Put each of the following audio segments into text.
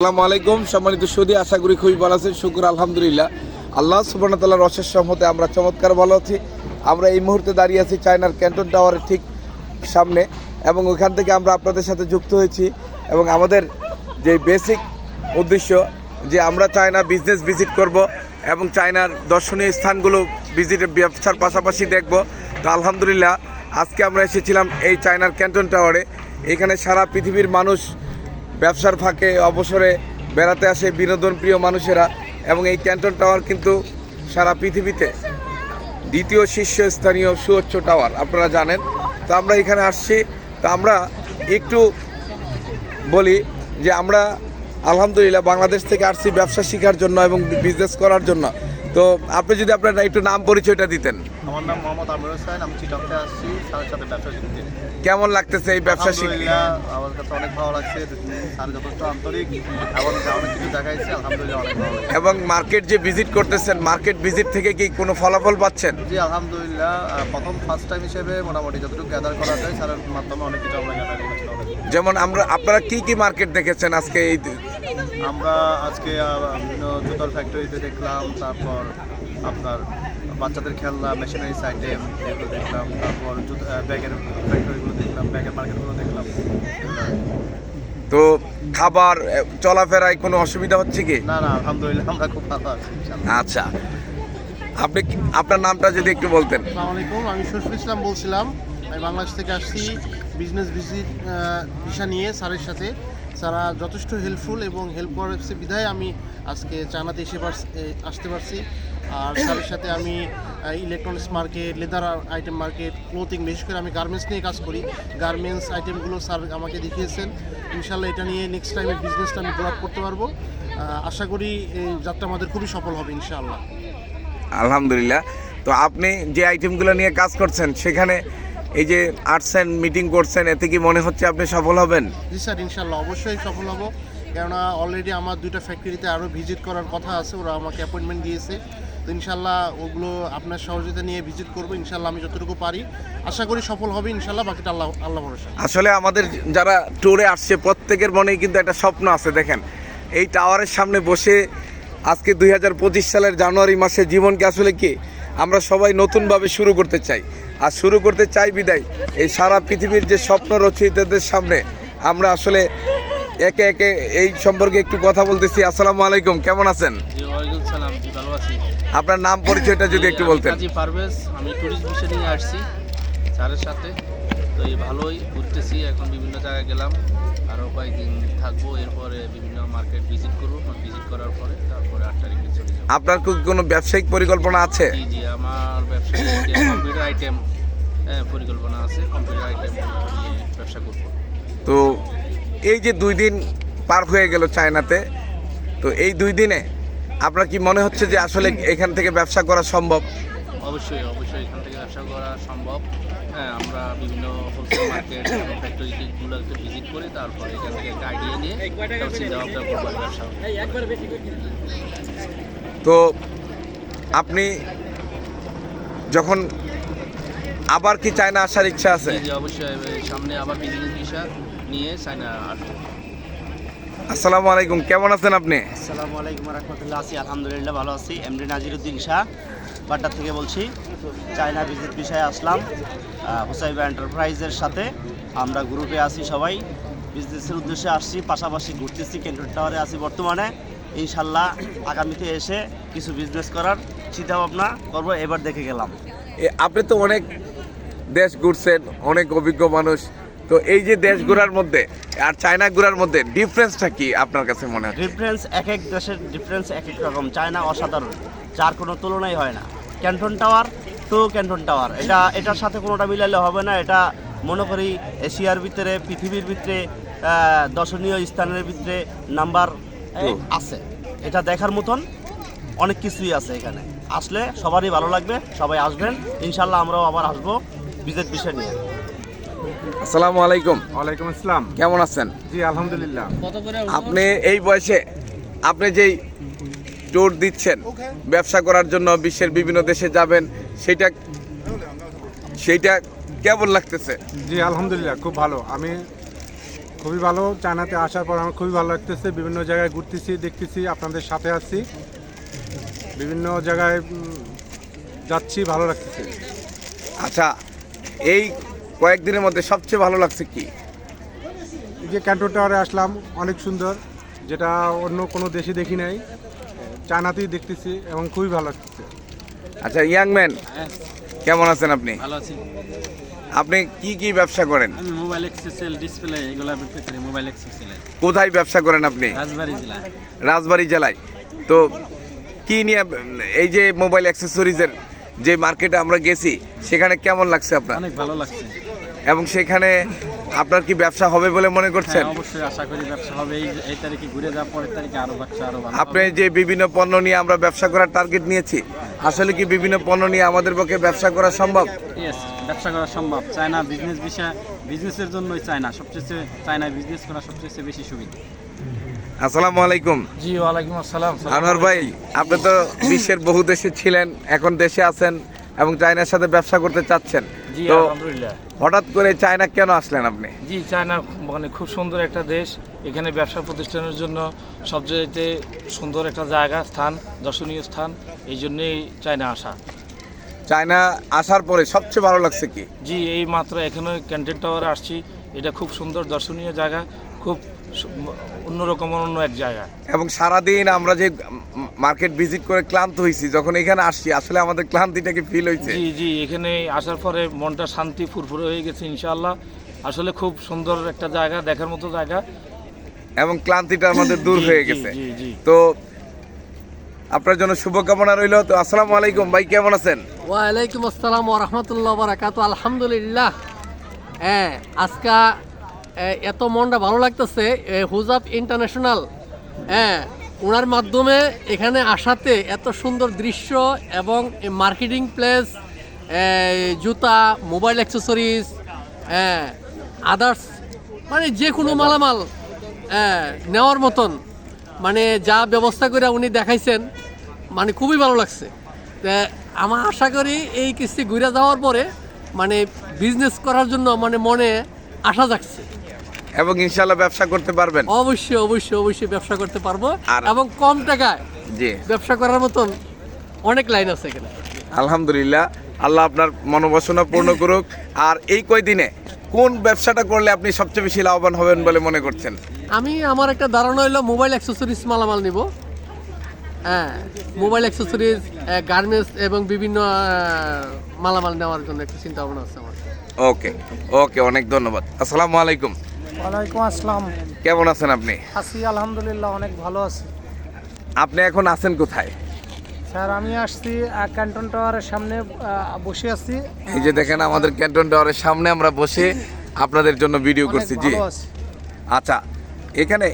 আসসালামু আলাইকুম। সম্মানিত সুদী, আশা করি খুবই ভালো আছেন। শুকুর, আলহামদুলিল্লাহ। আল্লাহ সুবর্ণতাল্লাহর অশেষ সম্মতে আমরা চমৎকার ভালো আছি। আমরা এই মুহূর্তে দাঁড়িয়ে আছি চায়নার ক্যান্টন টাওয়ারের ঠিক সামনে এবং ওখান থেকে আমরা আপনাদের সাথে যুক্ত হয়েছি এবং আমাদের যে বেসিক উদ্দেশ্য যে আমরা চায়না বিজনেস ভিজিট করব এবং চায়নার দর্শনীয় স্থানগুলো ভিজিট ব্যবসার পাশাপাশি দেখব। তো আলহামদুলিল্লাহ, আজকে আমরা এসেছিলাম এই চায়নার ক্যান্টন টাওয়ারে। এখানে সারা পৃথিবীর মানুষ ব্যবসার ফাঁকে অবসরে বেড়াতে আসে বিনোদন প্রিয় মানুষেরা এবং এই ক্যান্টন টাওয়ার কিন্তু সারা পৃথিবীতে দ্বিতীয় শীর্ষস্থানীয় সুউচ্চ টাওয়ার, আপনারা জানেন। তো আমরা এখানে আসছি। তো আমরা একটু বলি যে আমরা আলহামদুলিল্লাহ বাংলাদেশ থেকে আসছি ব্যবসা শেখার জন্য এবং বিজনেস করার জন্য। তো আপনি যদি আপনার একটু নাম পরিচয়টা দিতেন। আমার নাম মোহাম্মদ আমির হোসেন আমি চিটকতে আসছি স্যারের সাথে ব্যবসা শিখতে। কেমন লাগতেছে এই ব্যবসা শিখে আমার কাছে অনেক ভালো লাগছে স্যার যথেষ্ট আন্তরিক এবং অনেক কিছু দেখাইছে আলহামদুলিল্লাহ অনেক ভালো এবং মার্কেট যে ভিজিট করতেছেন মার্কেট ভিজিট থেকে কি কোনো ফলাফল পাচ্ছেন? জি আলহামদুলিল্লাহ প্রথম ফার্স্ট টাইম হিসেবে মোটামুটি যতটুকু গ্যাদার করা যায় স্যারের মাধ্যমে অনেক কিছু আমরা গ্যাদার করেছি। যেমন আমরা আপনারা কি কি মার্কেট দেখেছেন আজকে এই আমরা আজকে বিভিন্ন জুতার ফ্যাক্টরিতে দেখলাম তারপর আপনার বাচ্চাদের খেলনা মেশিনারিজ আইটেম এগুলো দেখলাম তারপর ব্যাগের ফ্যাক্টরিগুলো দেখলাম ব্যাগের মার্কেটগুলো দেখলাম। তো খাবার চলাফেরায় কোনো অসুবিধা হচ্ছে কি? না না আলহামদুলিল্লাহ আমরা খুব ভালো আছি আচ্ছা। আপনি আপনার নামটা যদি একটু বলতেন। আসসালামু আলাইকুম আমি শরীফুল ইসলাম বলছিলাম। আমি বাংলাদেশ থেকে আসছি বিজনেস ভিজিট ভিসা নিয়ে স্যারের সাথে। স্যারা যথেষ্ট হেল্পফুল এবং হেল্প করার করেছে বিধায় আমি আজকে চায়নাতে এসে আসতে পারছি। আর স্যারের সাথে আমি electronics market leather item market clothing বিশেষ করে আমি গার্মেন্টস নিয়ে কাজ করি। গার্মেন্টস আইটেমগুলো স্যার আমাকে দেখিয়েছেন। ইনশাল্লাহ এটা নিয়ে নেক্সট টাইমে বিজনেসটা আমি গ্রো করতে পারব। আশা করি এই যাত্রা আমাদের খুবই সফল হবে ইনশাআল্লাহ। আলহামদুলিল্লাহ। তো আপনি যে আইটেমগুলো নিয়ে কাজ করছেন, সেখানে এই যে অ্যান্ড মিটিং করছেন এতে কি মনে হচ্ছে আপনি সফল হবেন? জি স্যার ইনশাল্লাহ অবশ্যই সফল হব। কেননা অলরেডি আমার দুইটা ফ্যাক্টরিতে আরও ভিজিট করার কথা আছে ওরা আমাকে অ্যাপয়েন্টমেন্ট দিয়েছে। তো ইনশাল্লাহ ওগুলো আপনার সহযোগিতা নিয়ে ভিজিট করব ইনশাল্লাহ আমি যতটুকু পারি। আশা করি সফল হবে ইনশাল্লাহ বাকিটা আল্লাহ আল্লাহ ভরসা। আসলে আমাদের যারা ট্যুরে আসছে প্রত্যেকের মনেই কিন্তু একটা স্বপ্ন আছে দেখেন। এই টাওয়ারের সামনে বসে আজকে দুই হাজার পঁচিশ সালের জানুয়ারি মাসে জীবনকে আসলে কি? আমরা সবাই নতুনভাবে শুরু করতে চাই। আর শুরু করতে চাই বিদায়। এই সারা পৃথিবীর যে স্বপ্ন রচয়িতাদের সামনে আমরা আসলে একে একে এই সম্পর্কে একটু কথা বলতেছি। আসসালামু আলাইকুম কেমন আছেন? আপনার নাম পরিচয়টা যদি একটু বলতেন। পারভেজ আমি ট্যুরিস্ট বিষয় নিয়ে আসছি স্যারের সাথে। তো এই ভালোই ঘুরতেছি এখন বিভিন্ন জায়গায় গেলাম। আরও কয়েকদিন থাকব এরপরে বিভিন্ন মার্কেট ভিজিট করব ভিজিট করার পরে তারপরে আট তারিখে চলে আপনার কি কোনো ব্যবসায়িক পরিকল্পনা আছে? জি জি আমার ব্যবসা কম্পিউটার আইটেম পরিকল্পনা আছে। কম্পিউটার আইটেম ব্যবসা করব। তো এই যে দুই দিন পার হয়ে গেল চায়নাতে তো এই দুই দিনে আপনার কি মনে হচ্ছে যে আসলে এখান থেকে ব্যবসা করা সম্ভব? অবশ্যই অবশ্যই এখান থেকে ব্যবসা করা সম্ভব। হ্যাঁ আমরা বিভিন্ন হোলসেল মার্কেট ফ্যাক্টরিগুলোকে ভিজিট করি তারপরে এখান থেকে একটা আইডিয়া নিয়ে ভাবনা করব ব্যবসা তো আপনি যখন আবার কি চায়না আসার ইচ্ছা আছে? অবশ্যই সামনে আবার বিজনেস ভিসা নিয়ে চায়না আসসালামু আলাইকুম কেমন আছেন আপনি? আসসালামু আলাইকুম রহমতুল্লাহ আছি আলহামদুলিল্লাহ ভালো আছি। এমডি নাজিরুদ্দিন শাহ বাড্ডা থেকে বলছি। চায়না ভিজিট বিষয়ে আসলাম হুসাইবা এন্টারপ্রাইজের সাথে। আমরা গ্রুপে আছি সবাই। বিজনেসের উদ্দেশ্যে আসছি পাশাপাশি ঘুরতেছি কেন্দ্র টাওয়ারে আছি বর্তমানে। ইনশাল্লাহ আগামীতে এসে কিছু বিজনেস করার চিন্তা ভাবনা করব এবার দেখে গেলাম। আপনি তো অনেক দেশ ঘুরছেন অনেক অভিজ্ঞ মানুষ। তো এই যে দেশ ঘোরার মধ্যে আর চায়না ঘোরার মধ্যে ডিফারেন্সটা কি আপনার কাছে মনে হয় ডিফারেন্স এক এক দেশের ডিফারেন্স এক এক রকম। চায়না অসাধারণ যার কোনো তুলনাই হয় না। Canton Tower to Canton Tower এটা এটার সাথে কোনোটা মিলালে হবে না এটা মনে করি এশিয়ার ভিতরে পৃথিবীর ভিতরে দর্শনীয় স্থানের ভিতরে নাম্বার আছে। এটা দেখার মতন অনেক কিছুই আছে এখানে। আসলে সবারই ভালো লাগবে সবাই আসবেন। ইনশাল্লাহ আমরাও আবার আসব বিজেট বিষয় নিয়ে। আসসালামু আলাইকুম। ওয়ালাইকুম আসসালাম। কেমন আছেন? জি আলহামদুলিল্লাহ। আপনি এই বয়সে আপনি যেই ট্যুর দিচ্ছেন ব্যবসা করার জন্য বিশ্বের বিভিন্ন দেশে যাবেন সেটা সেইটা কেমন লাগতেছে? জি আলহামদুলিল্লাহ খুব ভালো। আমি খুবই ভালো চায়নাতে আসার পর আমার খুবই ভালো লাগতেছে। বিভিন্ন জায়গায় ঘুরতেছি দেখতেছি আপনাদের সাথে আছি। বিভিন্ন জায়গায় যাচ্ছি ভালো লাগতেছে। আচ্ছা এই কয়েকদিনের মধ্যে সবচেয়ে ভালো লাগছে কি? এই যে ক্যান্টন টাওয়ারে আসলাম অনেক সুন্দর যেটা অন্য কোনো দেশে দেখি নাই। চায়নাতেই দেখতেছি এবং খুবই ভালো লাগতেছে। আচ্ছা ইয়াং ম্যান কেমন আছেন আপনি? ভালো আছি। আপনি কি কি ব্যবসা করেন? আমি মোবাইল এক্সেসেল ডিসপ্লে এগুলো বিক্রি করি মোবাইল এক্সেসেল। কোথায় ব্যবসা করেন আপনি? রাজবাড়ি জেলা। রাজবাড়ী জেলায়। তো কি নিয়ে এই যে মোবাইল অ্যাক্সেসরিজের যে মার্কেটে আমরা গেছি সেখানে কেমন লাগছে আপনার? অনেক ভালো লাগছে। এবং সেখানে আপনার কি ব্যবসা হবে বলে মনে করছেন? হ্যাঁ অবশ্যই আশা করি ব্যবসা হবে। এই তারিখে ঘুরে যাওয়ার পরের তারিখে আরও ব্যবসা আরও ভালো আপনি যে বিভিন্ন পণ্য নিয়ে আমরা ব্যবসা করার টার্গেট নিয়েছি আসলে কি বিভিন্ন পণ্য নিয়ে আমাদের পক্ষে ব্যবসা করা সম্ভব? ইয়েস ব্যবসা করা সম্ভব। চায়না বিজনেস বিষয় বিজনেসের জন্যই চায়না। সবচেয়ে চায়নায় বিজনেস করা সবচেয়ে বেশি সুবিধা। আসসালামু আলাইকুম। জি ওয়ালাইকুম আসসালাম। আনোয়ার ভাই আপনি তো বিশ্বের বহু দেশে ছিলেন এখন দেশে আছেন এবং চায়নার সাথে ব্যবসা করতে চাচ্ছেন। তো হঠাৎ করে চায়না কেন আসলেন আপনি? জি চায়না মানে খুব সুন্দর একটা দেশ। এখানে ব্যবসা প্রতিষ্ঠানের জন্য সবচেয়ে সুন্দর একটা জায়গা স্থান দর্শনীয় স্থান এই জন্যেই চায়না আসা। চায়না আসার পরে সবচেয়ে ভালো লাগছে কি? জি এই মাত্র এখানে ক্যান্টেন টাওয়ারে আসছি। এটা খুব সুন্দর দর্শনীয় জায়গা খুব অন্যরকম অন্য এক জায়গা এবং সারাদিন আমরা যে মার্কেট ভিজিট করে ক্লান্ত হয়েছি যখন এখানে আসছি আসলে আমাদের ক্লান্তিটাকে ফিল হয়েছে জি জি এখানে আসার পরে মনটা শান্তি ফুরফুরে হয়ে গেছে ইনশাআল্লাহ। আসলে খুব সুন্দর একটা জায়গা দেখার মতো জায়গা। এবং ক্লান্তিটা আমাদের দূর হয়ে গেছে। জি জি। তো আপনার জন্য শুভকামনা রইল। তো আসসালামু আলাইকুম ভাই কেমন আছেন? ওয়ালাইকুম আসসালাম ওরহমতুল্লাহ বারাকাত আলহামদুলিল্লাহ। হ্যাঁ আজকা এত মনটা ভালো লাগতেছে হুজাব ইন্টারন্যাশনাল হ্যাঁ ওনার মাধ্যমে এখানে আসাতে এত সুন্দর দৃশ্য এবং মার্কেটিং প্লেস জুতা মোবাইল অ্যাক্সেসরিজ হ্যাঁ আদার্স মানে যে কোনো মালামাল হ্যাঁ নেওয়ার মতন মানে যা ব্যবস্থা করে উনি দেখাইছেন মানে খুবই ভালো লাগছে। আমার আশা করি এই কিস্তি ঘুরে যাওয়ার পরে মানে বিজনেস করার জন্য মানে মনে আশা জাগছে। এবং ইনশাল্লাহ ব্যবসা করতে পারবেন। অবশ্যই অবশ্যই অবশ্যই ব্যবসা করতে পারব। আর- এবং কম টাকায় জি। ব্যবসা করার মতন অনেক লাইন আছে এখানে। আলহামদুলিল্লাহ আল্লাহ আপনার মনোবাসনা পূর্ণ করুক। আর এই কয়দিনে কোন ব্যবসাটা করলে আপনি সবচেয়ে বেশি লাভবান হবেন বলে মনে করছেন? আমি আমার একটা ধারণা হলো মোবাইল অ্যাক্সেসরিজ মালামাল নিব। হ্যাঁ মোবাইল অ্যাক্সেসরিজ গার্মেন্টস এবং বিভিন্ন মালামাল নেওয়ার জন্য একটা চিন্তা ভাবনা আছে আমার। ওকে ওকে অনেক ধন্যবাদ। আসসালামু আলাইকুম। ওয়ালাইকুম আসসালাম। কেমন আছেন আপনি? আছি আলহামদুলিল্লাহ অনেক ভালো আছি। আপনি এখন আছেন কোথায়? স্যার আমি আসছি ক্যান্টন টাওয়ারের সামনে বসে আছি। এই যে দেখেন আমাদের ক্যান্টন টাওয়ারের সামনে আমরা বসে আপনাদের জন্য ভিডিও করছি জি। আচ্ছা এখানে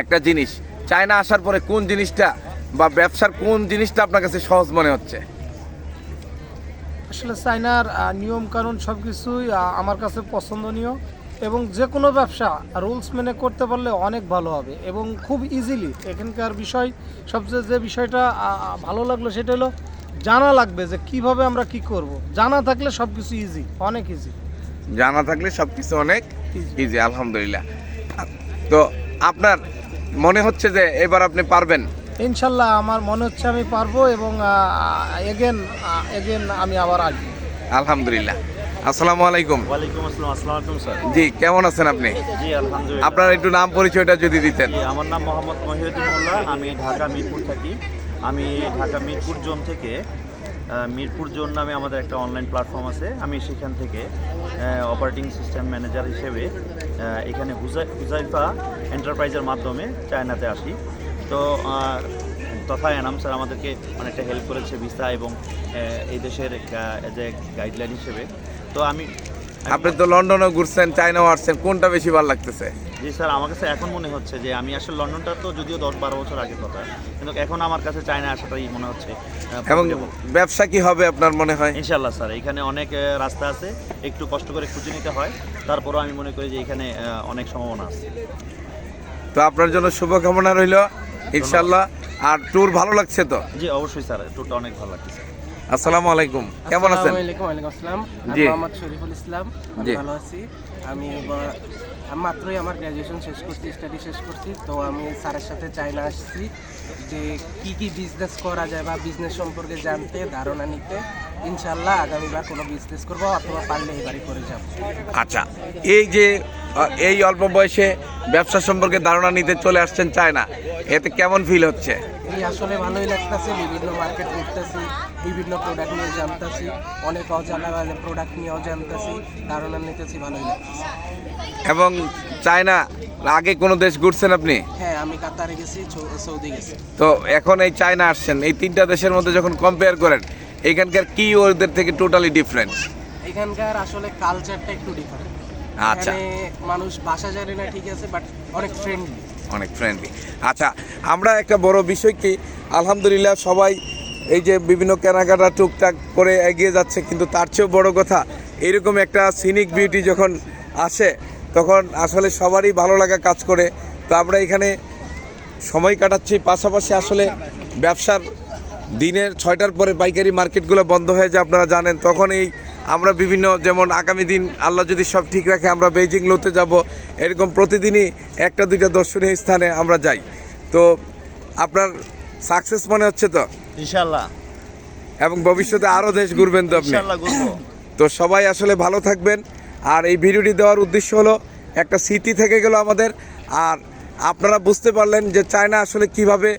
একটা জিনিস চায়না আসার পরে কোন জিনিসটা বা ব্যবসার কোন জিনিসটা আপনার কাছে সহজ মনে হচ্ছে? আসলে চাইনার নিয়মকানুন সব কিছুই আমার কাছে পছন্দনীয় এবং যে কোনো ব্যবসা রুলস মেনে করতে পারলে অনেক ভালো হবে এবং খুব ইজিলি এখানকার বিষয় সবচেয়ে যে বিষয়টা ভালো লাগল সেটা হলো জানা লাগবে যে কীভাবে আমরা কি করব। জানা থাকলে সব কিছু ইজি অনেক ইজি জানা থাকলে সব কিছু অনেক ইজি আলহামদুলিল্লাহ। তো আপনার মনে হচ্ছে যে এবার আপনি পারবেন? ইনশাল্লাহ আমার মনে হচ্ছে আমি পারব এবং এগেন এগেন আমি আবার আসব। আলহামদুলিল্লাহ। আসসালামু আলাইকুম। ওয়ালাইকুম আসসালাম আসসালামু আলাইকুম স্যার। জি কেমন আছেন আপনি? জি আলহামদুলিল্লাহ। আপনার একটু নাম পরিচয়টা যদি দিতেন। আমার নাম মোহাম্মদ মহিউদ্দিন মোল্লা আমি ঢাকা মিরপুর থাকি। আমি ঢাকা মিরপুর জোন থেকে মিরপুর জোন নামে আমাদের একটা অনলাইন প্ল্যাটফর্ম আছে। আমি সেখান থেকে অপারেটিং সিস্টেম ম্যানেজার হিসেবে এখানে হুজাই হুজাইফা এন্টারপ্রাইজের মাধ্যমে চায়নাতে আসি। তো তথা এনাম স্যার আমাদেরকে অনেকটা হেল্প করেছে ভিসা এবং এই দেশের এজ এ গাইডলাইন হিসেবে। তো আমি আপনি তো লন্ডনও ঘুরছেন চায়নাও আসছেন কোনটা বেশি ভালো লাগতেছে? জি স্যার আমার কাছে এখন মনে হচ্ছে যে আমি আসলে লন্ডনটা তো যদিও দশ বারো বছর আগের কথা কিন্তু এখন আমার কাছে চায়না আসাটাই মনে হচ্ছে এবং ব্যবসা কি হবে আপনার মনে হয়? ইনশাল্লাহ স্যার এখানে অনেক রাস্তা আছে একটু কষ্ট করে খুঁজে নিতে হয় তারপরও আমি মনে করি যে এখানে অনেক সম্ভাবনা আছে। তো আপনার জন্য শুভকামনা রইল। ইনশাল্লাহ আর ট্যুর ভালো লাগছে তো? জি অবশ্যই স্যার ট্যুরটা অনেক ভালো লাগছে। আসসালামু আলাইকুম। কেমন আছেন? ওয়ালাইকুম আসসালাম। জি। মোহাম্মদ শরীফুল ইসলাম আমি জি। ভালো আছি। আমি মাত্রই আমার গ্র্যাজুয়েশন শেষ করছি স্টাডি শেষ করছি তো আমি স্যারের সাথে চায়না আসছি যে কি কি বিজনেস করা যায় বা বিজনেস সম্পর্কে জানতে ধারণা নিতে ইনশাল্লাহ আগামীবার কোনো বিজনেস করব অথবা পারলে এবারই করে যাব। আচ্ছা এই যে এই অল্প বয়সে ব্যবসা সম্পর্কে ধারণা নিতে চলে আসছেন চায়না। এতে কেমন ফিল হচ্ছে? এই আসলে ভালোই লাগতেছে বিভিন্ন মার্কেট ঘুরতেছি বিভিন্ন প্রোডাক্ট নিয়ে জানতেছি অনেক অজানা প্রোডাক্ট নিয়েও জানতেছি ধারণা নিতেছি ভালোই লাগতেছে। এবং চায়না আগে কোনো দেশ ঘুরছেন আপনি? হ্যাঁ আমি কাতারে গেছি সৌদি গেছি। তো এখন এই চায়না আসছেন এই তিনটা দেশের মধ্যে যখন কম্পেয়ার করেন এখানকার কি ওদের থেকে টোটালি ডিফারেন্ট এখানকার আসলে কালচারটা একটু ডিফারেন্ট আচ্ছা। মানুষ ভাষা জানে না ঠিক আছে বাট অনেক ফ্রেন্ডলি অনেক ফ্রেন্ডলি আচ্ছা আমরা একটা বড় বিষয় কি আলহামদুলিল্লাহ সবাই এই যে বিভিন্ন কেনাকাটা টুকটাক করে এগিয়ে যাচ্ছে কিন্তু তার চেয়েও বড় কথা এরকম একটা সিনিক বিউটি যখন আসে তখন আসলে সবারই ভালো লাগা কাজ করে। তো আমরা এখানে সময় কাটাচ্ছি পাশাপাশি আসলে ব্যবসার দিনের ছয়টার পরে পাইকারি মার্কেটগুলো বন্ধ হয়ে যায় আপনারা জানেন তখন এই আমরা বিভিন্ন যেমন আগামী দিন আল্লাহ যদি সব ঠিক রাখে আমরা বেইজিং লোতে যাব এরকম প্রতিদিনই একটা দুইটা দর্শনীয় স্থানে আমরা যাই। তো আপনার সাকসেস মনে হচ্ছে তো? ইনশাল্লাহ এবং ভবিষ্যতে আরও দেশ ঘুরবেন তো আপনি? তো সবাই আসলে ভালো থাকবেন। আর এই ভিডিওটি দেওয়ার উদ্দেশ্য হলো একটা স্মৃতি থেকে গেল আমাদের। আর আপনারা বুঝতে পারলেন যে চায়না আসলে কীভাবে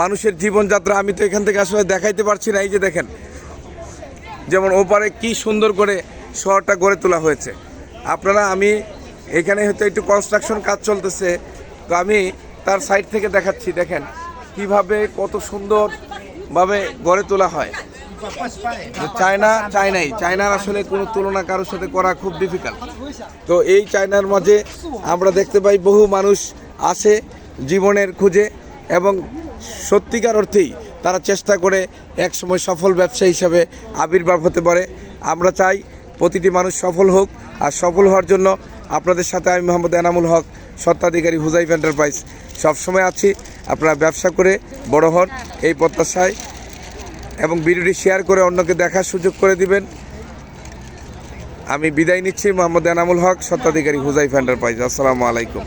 মানুষের জীবনযাত্রা আমি তো এখান থেকে আসলে দেখাইতে পারছি না। এই যে দেখেন যেমন ওপারে কি সুন্দর করে শহরটা গড়ে তোলা হয়েছে। আপনারা, আমি এখানে হয়তো একটু কনস্ট্রাকশন কাজ চলতেছে, তো আমি তার সাইড থেকে দেখাচ্ছি, দেখেন কীভাবে কত সুন্দরভাবে গড়ে তোলা হয়। চায়না চায়নাই চায়নার আসলে কোনো তুলনা কারোর সাথে করা খুব ডিফিকাল্ট তো এই চায়নার মাঝে আমরা দেখতে পাই বহু মানুষ আসে জীবনের খুঁজে এবং সত্যিকার অর্থেই তারা চেষ্টা করে এক সময় সফল ব্যবসা হিসাবে আবির্ভাব হতে পারে। আমরা চাই প্রতিটি মানুষ সফল হোক আর সফল হওয়ার জন্য আপনাদের সাথে আমি মোহাম্মদ এনামুল হক, স্বত্বাধিকারী হুজাইফ এন্টারপ্রাইজ। সবসময় আছি, আপনারা ব্যবসা করে বড় হন এই প্রত্যাশায় এবং ভিডিওটি শেয়ার করে অন্যকে দেখার সুযোগ করে দিবেন। আমি বিদায় নিচ্ছি মোহাম্মদ এনামুল হক, স্বত্বাধিকারী হুজাইফ এন্টারপ্রাইজ। আসসালামু আলাইকুম।